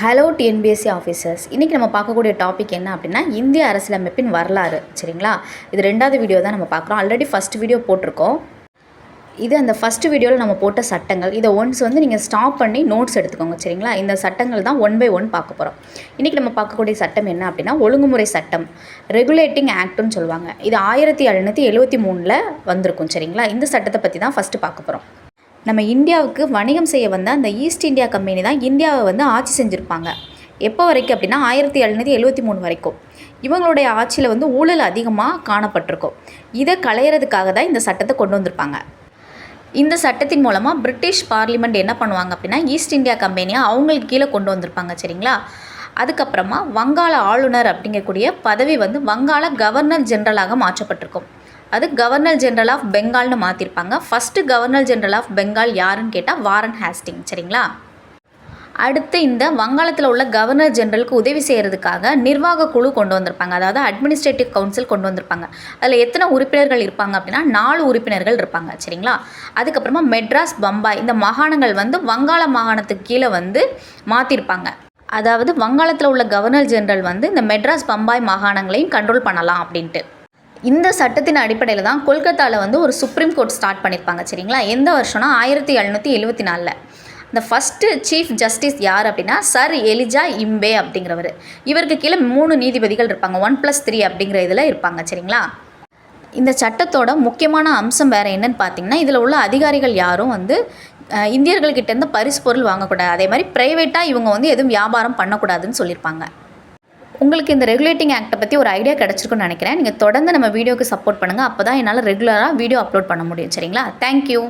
Hello TNPSC officers இன்றைக்கி நம்ம பார்க்கக்கூடிய டாபிக் என்ன அப்படின்னா இந்திய அரசியலமைப்பின் வரலாறு சரிங்களா? இது ரெண்டாவது வீடியோ தான் நம்ம பார்க்குறோம். ஆல்ரெடி ஃபஸ்ட் வீடியோ போட்டிருக்கோம். இது அந்த ஃபஸ்ட் வீடியோவில் நம்ம போட்ட சட்டங்கள். இதை ஒன்ஸ் வந்து நீங்கள் ஸ்டாப் பண்ணி நோட்ஸ் எடுத்துக்கோங்க சரிங்களா? இந்த சட்டங்கள் தான் ஒன் பை ஒன் பார்க்க போகிறோம் இன்றைக்கி நம்ம பார்க்கக்கூடிய சட்டம் என்ன அப்படின்னா ஒழுங்குமுறை சட்டம். ரெகுலேட்டிங் ஆக்ட்னு சொல்லுவாங்க. இது ஆயிரத்தி எழுநூற்றி எழுபத்தி மூணில் வந்திருக்கும் சரிங்களா? இந்த சட்டத்தை பற்றி தான் ஃபஸ்ட்டு பார்க்க போகிறோம் நம்ம இந்தியாவுக்கு வணிகம் செய்ய வந்த அந்த ஈஸ்ட் இந்தியா கம்பெனி தான் இந்தியாவை வந்து ஆட்சி செஞ்சுருப்பாங்க. எப்போ வரைக்கும் அப்படின்னா ஆயிரத்தி எழுநூற்றி எழுபத்தி மூணு வரைக்கும். இவங்களுடைய ஆட்சியில் வந்து ஊழல் அதிகமாக காணப்பட்டிருக்கும். இதை களையிறதுக்காக தான் இந்த சட்டத்தை கொண்டு வந்திருப்பாங்க. இந்த சட்டத்தின் மூலமாக பிரிட்டிஷ் பார்லிமெண்ட் என்ன பண்ணுவாங்க அப்படின்னா ஈஸ்ட் இந்தியா கம்பெனியை அவங்களுக்கு கீழே கொண்டு வந்திருப்பாங்க சரிங்களா? அதுக்கப்புறமா வங்காள ஆளுநர் அப்படிங்கக்கூடிய பதவி வந்து வங்காள கவர்னர் ஜெனரலாக மாற்றப்பட்டிருக்கும். அது கவர்னர் ஜெனரல் ஆஃப் பெங்கால்னு மாற்றிருப்பாங்க first governor general of Bengal யாருன்னு கேட்டால் வாரன் ஹேஸ்டிங் சரிங்களா? அடுத்து இந்த வங்காளத்தில் உள்ள கவர்னர் ஜெனரலுக்கு உதவி செய்கிறதுக்காக நிர்வாக குழு கொண்டு வந்திருப்பாங்க. அதாவது அட்மினிஸ்ட்ரேட்டிவ் கவுன்சில் கொண்டு வந்திருப்பாங்க. அதில் எத்தனை உறுப்பினர்கள் இருப்பாங்க அப்படின்னா நாலு உறுப்பினர்கள் இருப்பாங்க சரிங்களா? அதுக்கப்புறமா மெட்ராஸ் பம்பாய் இந்த மாகாணங்கள் வந்து வங்காள மாகாணத்துக்கு கீழே வந்து மாற்றிருப்பாங்க அதாவது வங்காளத்தில் உள்ள கவர்னர் ஜெனரல் வந்து இந்த மெட்ராஸ் பம்பாய் மாகாணங்களையும் கண்ட்ரோல் பண்ணலாம் அப்படின்ட்டு. இந்த சட்டத்தின் அடிப்படையில் தான் கொல்கத்தாவில் வந்து ஒரு சுப்ரீம் கோர்ட் ஸ்டார்ட் பண்ணியிருப்பாங்க சரிங்களா? எந்த வருஷம்னா ஆயிரத்தி எழுநூற்றி எழுபத்தி நாலில். இந்த ஃபஸ்ட்டு சீஃப் ஜஸ்டிஸ் யார் அப்படின்னா? சர் எலிஜா இம்பே அப்படிங்கிறவர். இவருக்கு கீழே மூணு நீதிபதிகள் இருப்பாங்க ஒன் ப்ளஸ் த்ரீ அப்படிங்கிற இதில் இருப்பாங்க சரிங்களா? இந்த சட்டத்தோட முக்கியமான அம்சம் வேறு என்னன்னு பார்த்தீங்கன்னா இதில் உள்ள அதிகாரிகள் யாரும் வந்து இந்தியர்கள்கிட்டேருந்து பரிசு பொருள் வாங்கக்கூடாது. அதே மாதிரி ப்ரைவேட்டாக இவங்க வந்து எதுவும் வியாபாரம் பண்ணக்கூடாதுன்னு சொல்லியிருப்பாங்க உங்களுக்கு இந்த ரெகுலேட்டிங் ஆக்ட்டை பற்றி ஒரு ஐடியா கிடச்சிருக்குன்னு நினைக்கிறேன். நீங்கள் தொடர்ந்து நம்ம வீடியோக்கு சப்போர்ட் பண்ணுங்கள் அப்போ தான் என்னால் ரெகுலராக வீடியோ அப்லோட் பண்ண முடியும். சரிங்களா? தேங்க்யூ